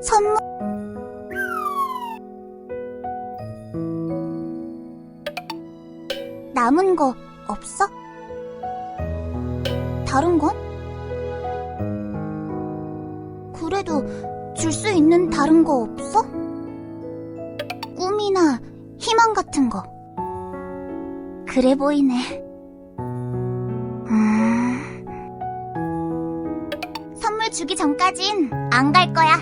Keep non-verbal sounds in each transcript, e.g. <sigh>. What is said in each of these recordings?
선물 남은 거 없어? 다른 건? 그래도 줄 수 있는 다른 거 없어? 꿈이나 희망 같은 거. 그래 보이네. 음... 선물 주기 전까진 안 갈 거야.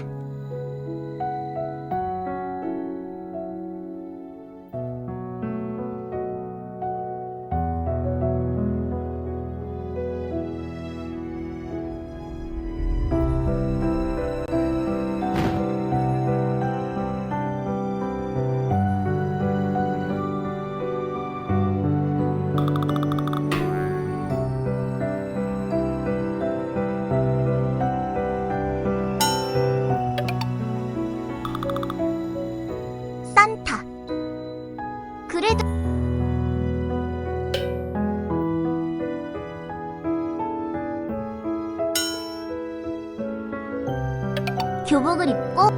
교복을 입고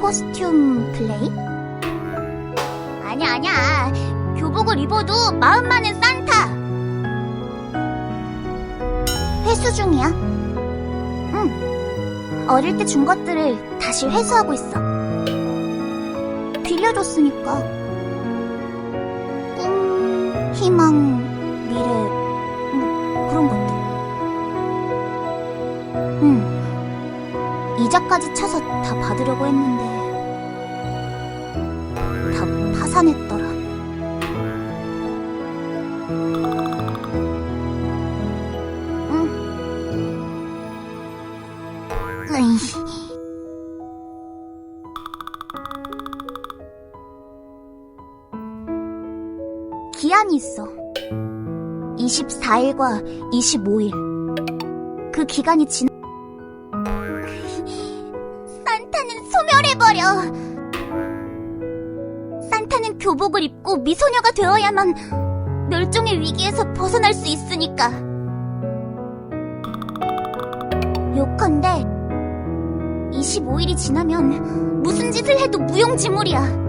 코스튬 플레이? 아니야, 아니야. 교복을 입어도 마음만은 산타. 회수 중이야. 응. 어릴 때 준 것들을 다시 회수하고 있어. 빌려줬으니까. 꿈, 희망, 미래, 이자까지 쳐서 다 받으려고 했는데 다 파산했더라. 기한이 있어. 24일과 25일. 그 기간이 지나 미소녀가 되어야만 멸종의 위기에서 벗어날 수 있으니까. 요컨대 25일이 지나면 무슨 짓을 해도 무용지물이야.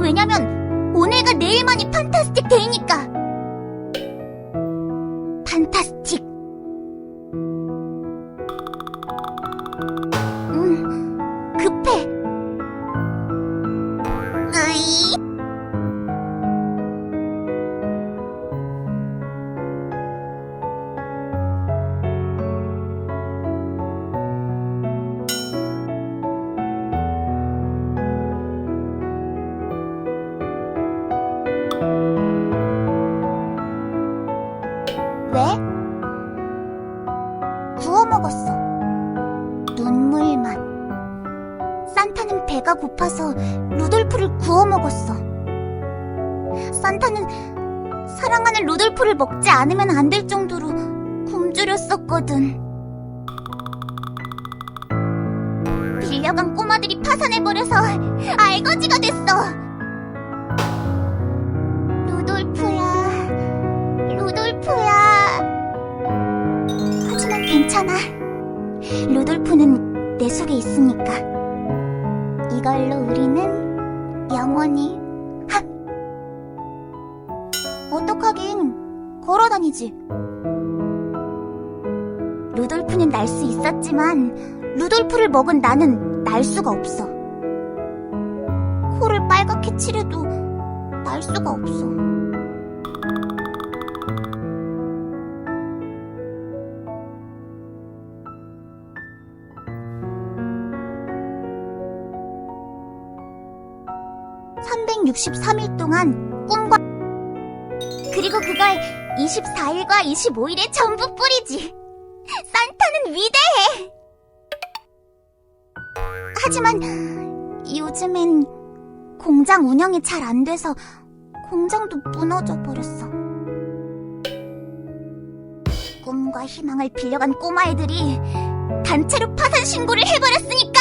왜냐면 오늘가 내일만이 판타스틱 데이니까. 가 고파서 루돌프를 구워 먹었어. 산타는 사랑하는 루돌프를 먹지 않으면 안 될 정도로 굶주렸었거든. 빌려간 꼬마들이 파산해버려서 알거지가 됐어. 루돌프야, 루돌프야. 하지만 괜찮아. 루돌프는 내 속에 있으니까. 이걸로 우리는 영원히 함. 어떡하긴 걸어다니지. 루돌프는 날 수 있었지만 루돌프를 먹은 나는 날 수가 없어. 코를 빨갛게 칠해도 날 수가 없어. (363일) 동안 꿈과 그리고 그걸 24일과 25일에 전부 뿌리지. 산타는 위대해! 하지만 요즘엔 공장 운영이 잘 안 돼서 공장도 무너져 버렸어. 꿈과 희망을 빌려간 꼬마애들이 단체로 파산 신고를 해버렸으니까!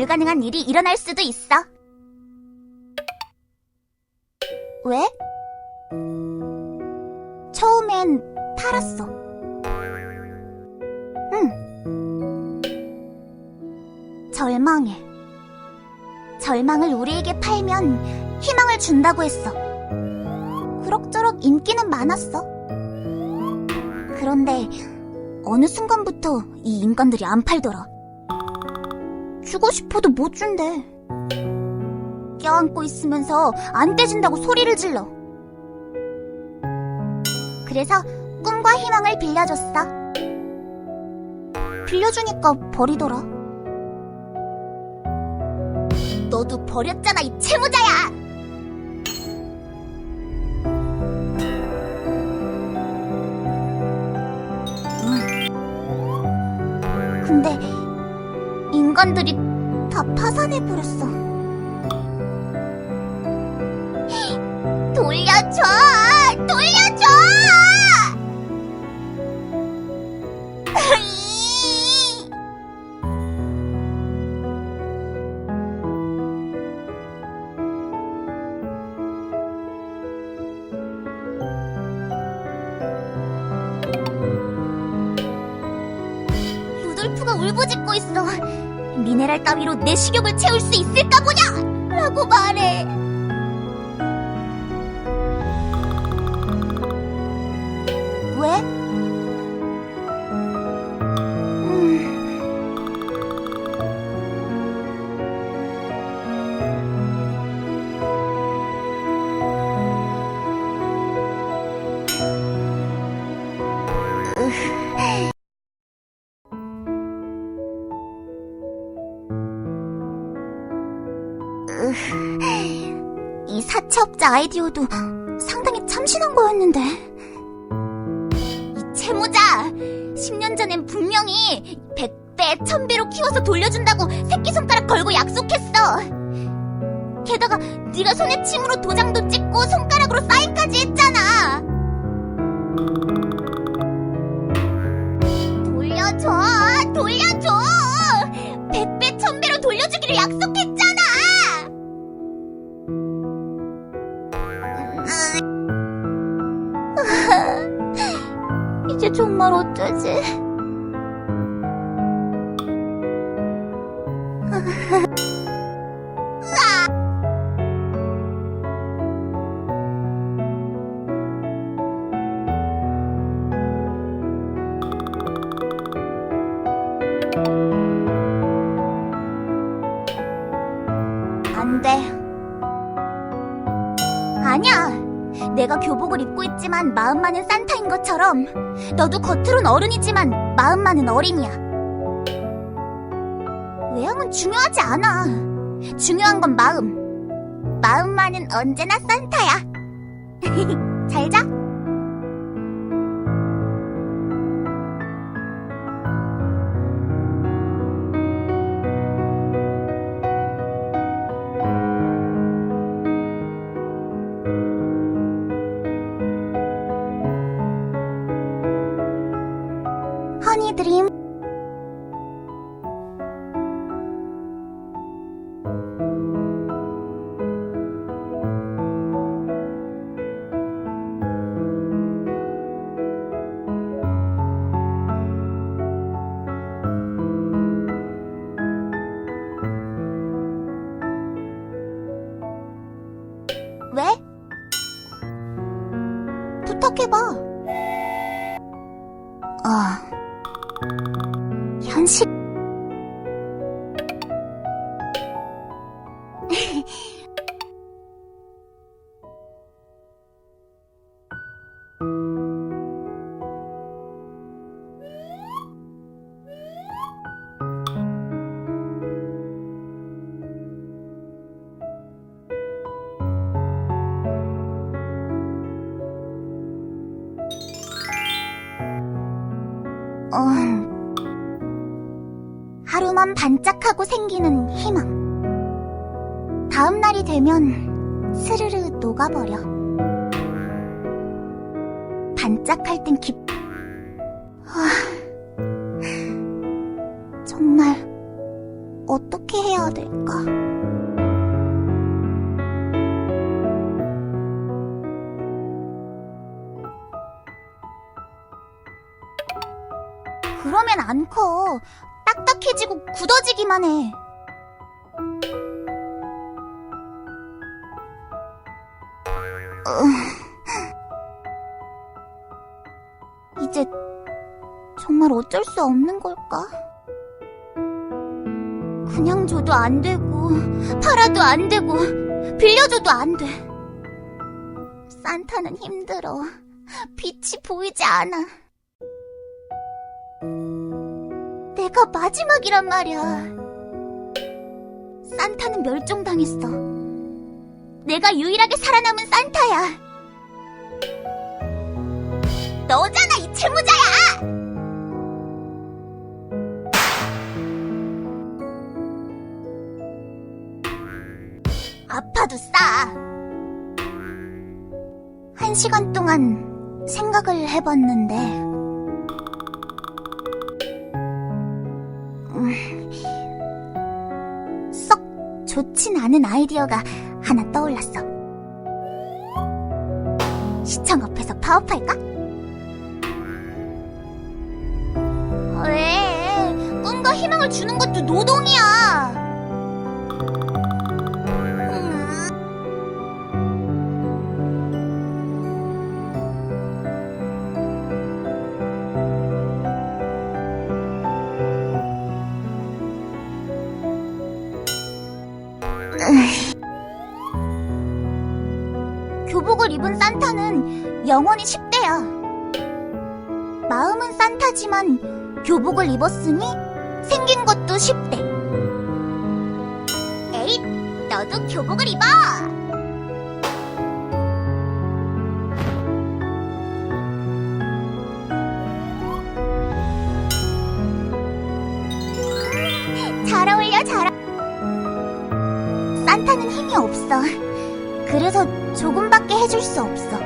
불가능한 일이 일어날 수도 있어. 왜? 처음엔 팔았어. 응. 절망해. 절망을 우리에게 팔면 희망을 준다고 했어. 그럭저럭 인기는 많았어. 그런데 어느 순간부터 이 인간들이 안 팔더라. 주고 싶어도 못 준대. 껴안고 있으면서 안 떼진다고 소리를 질러. 그래서 꿈과 희망을 빌려줬어. 빌려주니까 버리더라. 너도 버렸잖아, 이 채무자야! 근데 인간들이 다 파산해버렸어. 미네랄 따위로 내 식욕을 채울 수 있을까 보냐! 라고 말해. 왜? 아이디어도 상당히 참신한 거였는데. 이 채무자! 10년 전엔 분명히 100배, 1000배로 키워서 돌려준다고 새끼손가락 걸고 약속했어. 게다가 네가 손에 침으로 도장도 찍고 손가락으로 사인까지 했잖아. 돌려줘! 돌려줘! 100배, 1000배로 돌려주기로 약속했 정말 어쩌지? 교복을 입고 있지만 마음만은 산타인 것처럼 너도 겉으론 어른이지만 마음만은 어린이야. 외형은 중요하지 않아. 중요한 건 마음. 마음만은 언제나 산타야. <laughs> 잘 자. 반짝하고 생기는 희망. 다음 날이 되면 스르르 녹아버려. 반짝할 땐 기, 아, 정말 어떻게 해야 될까? 그러면 안 커. 딱딱해지고 굳어지기만 해. 어. 이제 정말 어쩔 수 없는 걸까? 그냥 줘도 안 되고, 팔아도 안 되고, 빌려줘도 안 돼. 산타는 힘들어. 빛이 보이지 않아. 내가 마지막이란 말이야. 산타는 멸종당했어. 내가 유일하게 살아남은 산타야. 너잖아, 이 채무자야! 아파도 싸. 한 시간 동안 생각을 해봤는데, 썩 좋진 않은 아이디어가 하나 떠올랐어. 시청 앞에서 파업할까? 왜? 꿈과 희망을 주는 것도 노동이야. 교복을 입은 산타는 영원히 10대야. 마음은 산타지만 교복을 입었으니 생긴 것도 10대. 에잇, 너도 교복을 입어! 잘 어울려, 잘 어울려. 산타는 힘이 없어. 그래서 조금밖에 해줄 수 없어.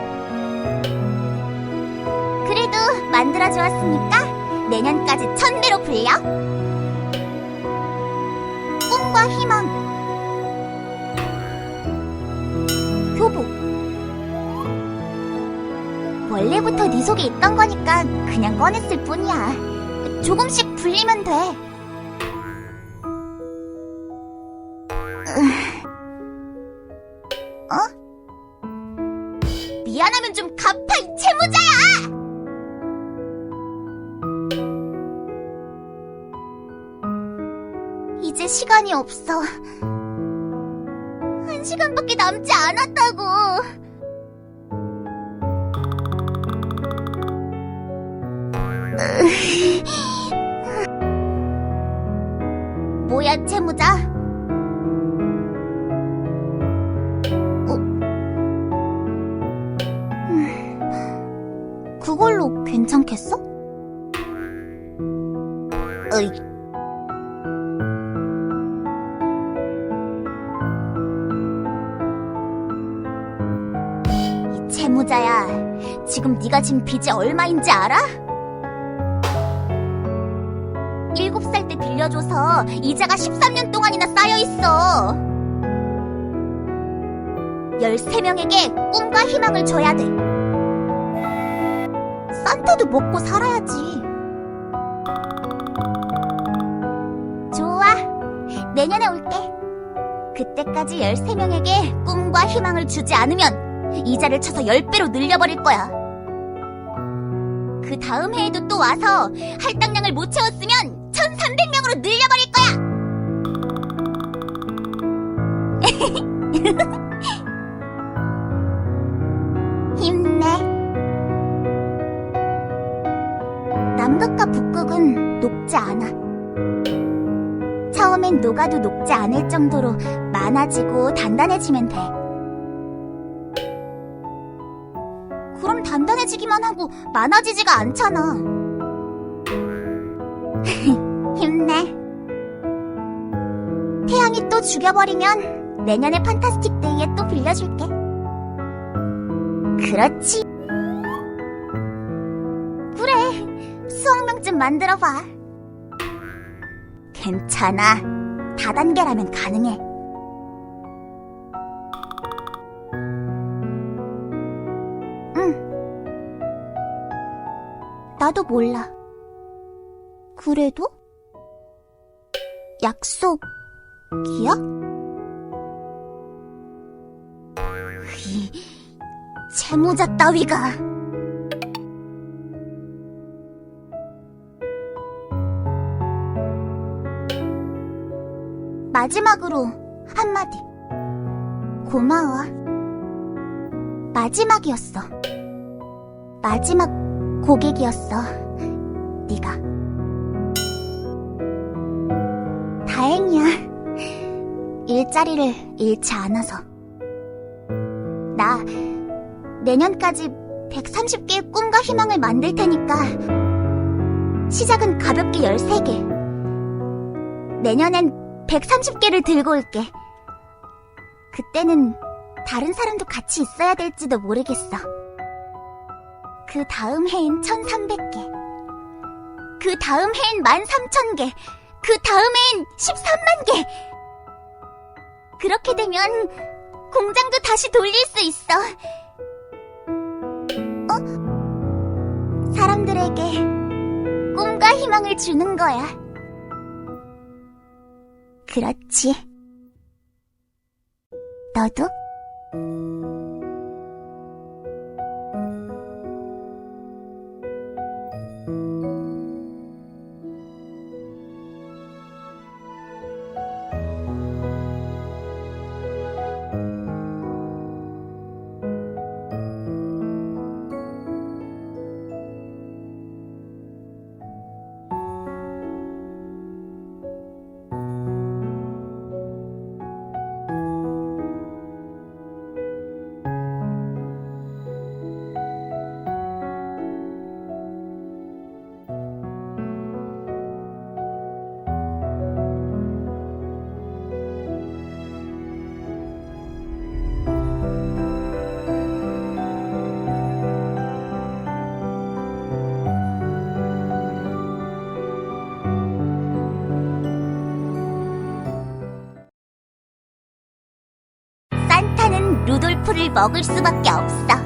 그래도 만들어 주었으니까 내년까지 천 배로 불려. 꿈과 희망. 교복. 원래부터 네 속에 있던 거니까 그냥 꺼냈을 뿐이야. 조금씩 불리면 돼. 이제 시간이 없어. 한 시간밖에 남지 않았다고. <laughs> 뭐야, 채무자? 이 채무자야, 지금 네가 진 빚이 얼마인지 알아? 일곱 살 때 빌려줘서 이자가 13년 동안이나 쌓여 있어. 13명에게 꿈과 희망을 줘야 돼. 산타도 먹고 살아야지. 좋아. 내년에 올게. 그때까지 13명에게 꿈과 희망을 주지 않으면 이자를 쳐서 10배로 늘려버릴 거야. 그 다음 해에도 또 와서 할당량을 못 채웠으면 1300명으로 늘려버릴 거야! <laughs> 힘내. 남극과 북극은 녹지 않아. 처음엔 녹아도 녹지 않을 정도로 많아지고 단단해지면 돼. 단단해지기만 하고 많아지지가 않잖아. <laughs> 힘내. 태양이 또 죽여버리면 내년에 판타스틱 데이에 또 빌려줄게. 그렇지. 그래. 수학명좀 만들어봐. 괜찮아. 다단계라면 가능해. 나도 몰라. 그래도? 약속이야? <laughs> 이 채무자 따위가. 마지막으로 한마디. 고마워. 마지막이었어. 마지막 고객이었어. 네가. 다행이야. 일자리를 잃지 않아서. 나 내년까지 130개의 꿈과 희망을 만들 테니까 시작은 가볍게 13개. 내년엔 130개를 들고 올게. 그때는 다른 사람도 같이 있어야 될지도 모르겠어. 그 다음 해엔 1300개. 그 다음 해엔 13,000개. 그 다음엔 13만 개. 그렇게 되면 공장도 다시 돌릴 수 있어. 어? 사람들에게 꿈과 희망을 주는 거야. 그렇지. 너도? 먹을 수밖에 없어.